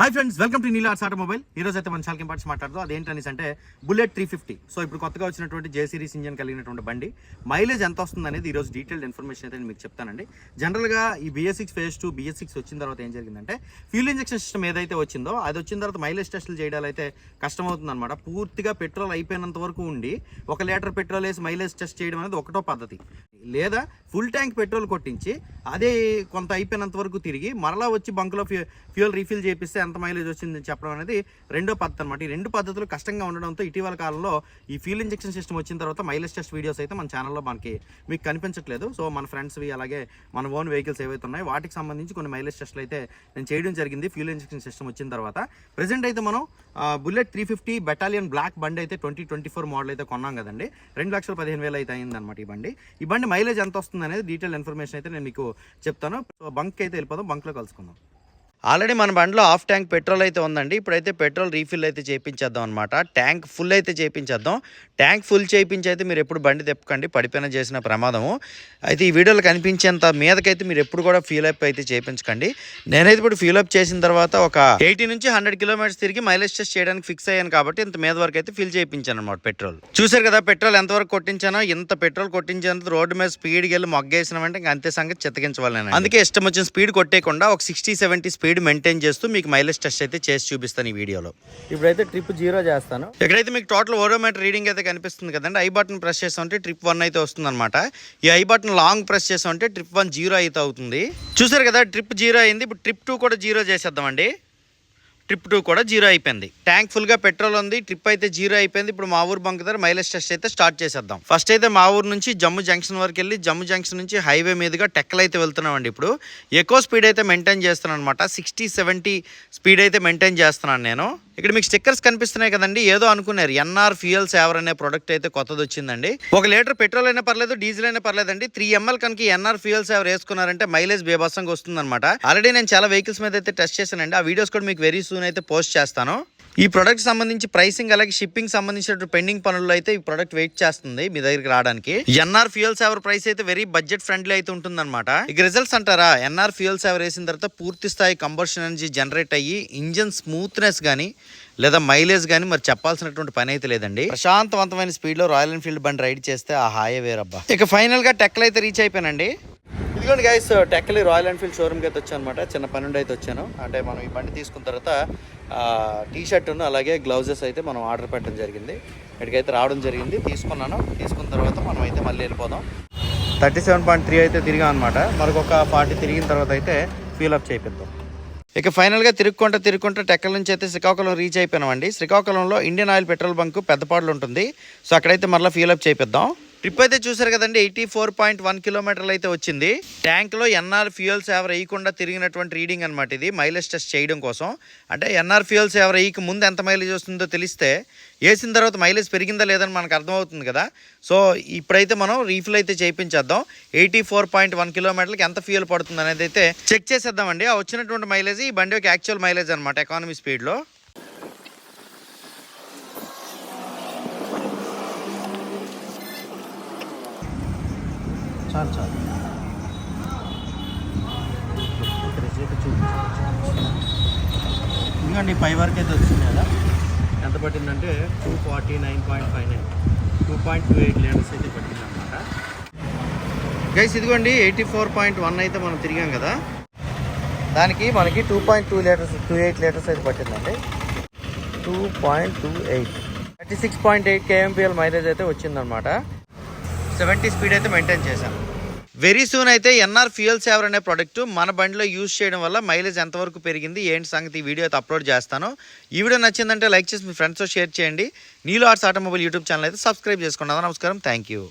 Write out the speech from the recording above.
Hi friends welcome to Neela arts automobile ఈ రోజు అయితే మన చాలా ఇంపార్ట్స్ మాట్లాడుతూ అదేంటనేసి అంటే బుల్లెట్ త్రీ ఫిఫ్టీ సో ఇప్పుడు కొత్తగా వచ్చినటువంటి జే సిరీస్ ఇంజన్ కలిగినటువంటి బండి. మైలేజ్ ఎంత వస్తుంది అనేది ఈ రోజు డీటెయిల్డ్ ఇన్ఫర్మేషన్ అయితే నేను మీకు చెప్తానండి. జనరల్గా ఈ BS six phase two BS six వచ్చిన తర్వాత ఏం జరిగిందంటే ఫ్యూల్ ఇంజెక్షన్ సిస్టమ్ ఏదైతే వచ్చిందో అది వచ్చిన తర్వాత మైలేజ్ టెస్టులు చేయడాలు అయితే కష్టమవుతుంది అనమాట పూర్తిగా పెట్రోల్ అయిపోయినంత వరకు ఉండి ఒక లీటర్ పెట్రోల్ వేసి మైలేజ్ టెస్ట్ చేయడం అనేది ఒకటో పద్ధతి. లేదా ఫుల్ ట్యాంక్ పెట్రోల్ కొట్టించి అదే కొంత అయిపోయినంత వరకు తిరిగి మరలా వచ్చి బంకులో ఫ్యూ ఫ్యూయల్ రీఫిల్ చేపిస్తే ఎంత మైలేజ్ వచ్చిందని చెప్పడం అనేది రెండో పద్ధతి అనమాట ఈ రెండు పద్ధతులు కష్టంగా ఉండడంతో ఇటీవల కాలంలో ఈ ఫ్యూల్ ఇంజెక్షన్ సిస్టమ్ వచ్చిన తర్వాత మైలేజ్ టెస్ట్ వీడియోస్ అయితే మన ఛానల్లో మనకి మీకు కనిపించట్లేదు. సో మన ఫ్రెండ్స్వి అలాగే మన ఓన్ వెహికల్స్ ఏవైతే ఉన్నాయో వాటికి సంబంధించి కొన్ని మైలేజ్ టెస్ట్లు అయితే నేను చేయడం జరిగింది. ఫ్యూల్ ఇంజెక్షన్ సిస్టమ్ వచ్చిన తర్వాత ప్రజెంట్ అయితే మనం Bullet three fifty battalion black బండి అయితే ట్వంటీ ట్వంటీ ఫోర్ మోడల్ అయితే కొన్నాం కదండి. రెండు లక్షల పదిహేను వేలు అయితే అయిందన్నమాట ఈ బండి. ఈ బండి మైలేజ్ ఎంత వస్తుంది అనేది డీటెయిల్ ఇన్ఫర్మేషన్ అయితే నేను మీకు చెప్తాను. సో బంక్ అయితే వెళ్ళిపోదాం. బంక్లో కలుసుకుందాం. ఆల్రెడీ మన బండిలో హాఫ్ ట్యాంక్ పెట్రోల్ అయితే ఉందండి. ఇప్పుడైతే పెట్రోల్ రీఫిల్ అయితే చేయించేద్దాం అనమాట ట్యాంక్ ఫుల్ అయితే చేయించేద్దాం ట్యాంక్ ఫుల్ చేయించి అయితే మీరు ఎప్పుడు బండి తెప్పకండి. పడిపోయిన చేసిన ప్రమాదము. అయితే ఈ వీడియోలో కనిపించేంత మీదకైతే మీరు ఎప్పుడు కూడా ఫీల్ అప్ అయితే చేయించకండి నేనైతే ఇప్పుడు ఫీల్ అప్ చేసిన తర్వాత ఒక ఎయిటీ నుంచి హండ్రెడ్ కిలోమీటర్స్ తిరిగి మైలేజ్ టెస్ట్ చేయడానికి ఫిక్స్ అయ్యాను కాబట్టి ఇంత మీద వరకు అయితే ఫిల్ చేయించాను అనమాట పెట్రోల్. చూసారు కదా పెట్రోల్ ఎంతవరకు కొట్టించానో? ఇంత పెట్రోల్ కొట్టించేంత రోడ్డు మీద స్పీడ్కి వెళ్ళి మొగ్గేసినామంటే ఇంకా అంతే సంగతి చిత్తగించవాలి అందుకే ఇష్టం వచ్చిన స్పీడ్ కొట్టేయకుండా ఒక సిక్స్టీ సెవెంటీ స్పీడ్ మెయింటైన్ చేస్తూ మీకు మైలేజ్ టెస్ట్ అయితే చేసి చూపిస్తాను ఈ వీడియోలో. ఇప్పుడైతే ట్రిప్ జీరో చేస్తాను. ఎక్కడైతే మీకు టోటల్ ఓడోమీటర్ రీడింగ్ అయితే కనిపిస్తుంది కదండి ఐ బటన్ ప్రెస్ చేసామంటే ట్రిప్ వన్ అయితే వస్తుంది అనమాట ఈ ఐ బటన్ లాంగ్ ప్రెస్ చేసామంటే ట్రిప్ వన్ జీరో అయితే అవుతుంది. చూసారు కదా ట్రిప్ జీరో అయింది ఇప్పుడు ట్రిప్ టూ కూడా జీరో చేసేద్దామండి. ట్రిప్ టూ కూడా జీరో అయిపోయింది. ట్యాంక్ ఫుల్గా పెట్రోల్ ఉంది ట్రిప్ అయితే జీరో అయిపోయింది. ఇప్పుడు మా ఊరు బంక్ దగ్గర మైలేజ్ టెస్ట్ అయితే స్టార్ట్ చేసేద్దాం. ఫస్ట్ అయితే మా ఊరు నుంచి జమ్ము జంక్షన్ వరకు వెళ్ళి జమ్ము జంక్షన్ నుంచి హైవే మీదుగా టెక్కలు అయితే వెళ్తున్నామండి ఇప్పుడు. ఎక్కువ స్పీడ్ అయితే మెయింటైన్ చేస్తున్నాను అనమాట సిక్స్టీ సెవెంటీ స్పీడ్ అయితే మెయింటైన్ చేస్తున్నాను నేను. ఇక్కడ మీకు స్టిక్కర్స్ కనిపిస్తున్నాయి కదండి ఏదో అనుకున్నారు. ఎన్ఆర్ ఫ్యూయల్ సేవర్ అనే ప్రోడక్ట్ అయితే కొత్తది వచ్చిందండి. ఒక లీటర్ పెట్రోల్ అయినా పర్లేదు డీజిల్ అయినా పర్లేదండి. త్రీ ఎంఎల్ కనుక ఎన్ఆర్ ఫ్యూయల్ సేవర్ వేసుకున్నారంటే మైలేజ్ బేబస్సంగా వస్తుందన్నమాట. ఆల్రెడీ నేను చాలా వెహికల్స్ మీద అయితే టెస్ట్ చేశానండి. ఆ వీడియోస్ కూడా మీకు వెరీ సూన్ అయితే పోస్ట్ చేస్తాను. ఈ ప్రొడక్ట్ సంబంధించి ప్రైసింగ్ అలాగే షిప్పింగ్ సంబంధించిన పెండింగ్ పనుల్లో అయితే ఈ ప్రొడక్ట్ వెయిట్ చేస్తుంది మీ దగ్గరికి రావడానికి. ఎన్ఆర్ ఫ్యూయల్ సేవర్ ప్రైస్ అయితే వెరీ బడ్జెట్ ఫ్రెండ్లీ అయితే ఉంటుందన్నమాట. ఇక రిజల్ట్స్ అంటారా? ఎన్ఆర్ ఫ్యూయల్ సేవర్ వేసిన తర్వాత పూర్తి స్థాయి కంబర్షన్ ఎనర్జీ జనరేట్ అయ్యి ఇంజన్ స్మూత్నెస్ కానీ లేదా మైలేజ్ కానీ మరి చెప్పాల్సినటువంటి పని అయితే లేదండి. ప్రశాంతవంతమైన స్పీడ్లో రాయల్ ఎన్ఫీల్డ్ బండి రైడ్ చేస్తే ఆ హాయే వేరబ్బా. ఇక ఫైనల్గా టెక్లైతే అయితే రీచ్ అయిపోయానండి. ఇదిగోండి గైస్ టెక్కలి రాయల్ ఎన్ఫీల్డ్ షోరూమ్కి అయితే వచ్చాను అనమాట చిన్న పన్నెండు అయితే వచ్చాను. అంటే మనం ఈ బండి తీసుకున్న తర్వాత టీ షర్ట్ను అలాగే గ్లౌజెస్ అయితే మనం ఆర్డర్ పెట్టడం జరిగింది. ఇక్కడికైతే రావడం జరిగింది. తీసుకున్నాను. తీసుకున్న తర్వాత మనం అయితే మళ్ళీ వెళ్ళిపోదాం. థర్టీ సెవెన్ పాయింట్ త్రీ అయితే తిరిగాం అనమాట మరొక ఫార్టీ తిరిగిన తర్వాత అయితే ఫీలప్ అప్ చేపిద్దాం ఇక ఫైనల్గా తిరుక్కుంటా తిరుక్కుంటా టెక్కల నుంచి అయితే శ్రీకాకుళం రీచ్ అయిపోయినామండి. శ్రీకాకుళంలో ఇండియన్ ఆయిల్ పెట్రోల్ బంక్ పెద్దపాడులు ఉంటుంది. సో అక్కడైతే మళ్ళీ ఫీలప్ చేయిద్దాం చేపిద్దాం ట్రిప్ అయితే చూసారు కదండి ఎయిటీ ఫోర్ పాయింట్ వన్ కిలోమీటర్లు అయితే వచ్చింది. ట్యాంక్లో ఎన్ఆర్ ఫ్యూయల్ సేవర్ వేయకుండా తిరిగినటువంటి రీడింగ్ అనమాట ఇది మైలేజ్ టెస్ట్ చేయడం కోసం. అంటే ఎన్ఆర్ ఫ్యూయల్ సేవర్ వేయక ముందు ఎంత మైలేజ్ వస్తుందో తెలిస్తే వేసిన తర్వాత మైలేజ్ పెరిగిందా లేదని మనకు అర్థమవుతుంది కదా. సో ఇప్పుడైతే మనం రీఫిల్ అయితే చేయించేద్దాం. ఎయిటీ ఫోర్ పాయింట్ వన్ కిలోమీటర్లకి ఎంత ఫ్యూయల్ పడుతుంది అనేది అయితే చెక్ చేసేద్దామండి. ఆ వచ్చినటువంటి మైలేజ్ ఈ బండి యొక్క యాక్చువల్ మైలేజ్ అనమాట ఎకానమీ స్పీడ్లో. చాలు. చాలు ఎందుకండి పై వరకు అయితే వచ్చింది కదా. ఎంత పట్టిందంటే two forty nine point five nine two point two eight litres అయితే పట్టింది అనమాట గైస్ ఇదిగోండి ఎయిటీ ఫోర్ పాయింట్ వన్ అయితే మనం తిరిగాం కదా. దానికి మనకి two point two litres two eight litres అయితే పట్టిందండి. Two point two eight thirty six point eight KMPL mileage అయితే వచ్చిందనమాట సెవెంటీ స్పీడ్ అయితే మెయింటైన్ చేశాను వెరీ సూన్ అయితే ఎన్ఆర్ ఫ్యూయల్ సేవర్ అనే ప్రోడక్ట్ మన బండిలో యూజ్ చేయడం వల్ల మైలేజ్ ఎంతవరకు పెరిగింది ఏంటి సంగతి ఈ వీడియో అయితే అప్లోడ్ చేస్తాను. ఈ వీడియో నచ్చిందంటే లైక్ చేసి మీ ఫ్రెండ్స్తో షేర్ చేయండి. Neela arts automobile YouTube channel అయితే సబ్స్క్రైబ్ చేసుకున్నాను. నమస్కారం. Thank you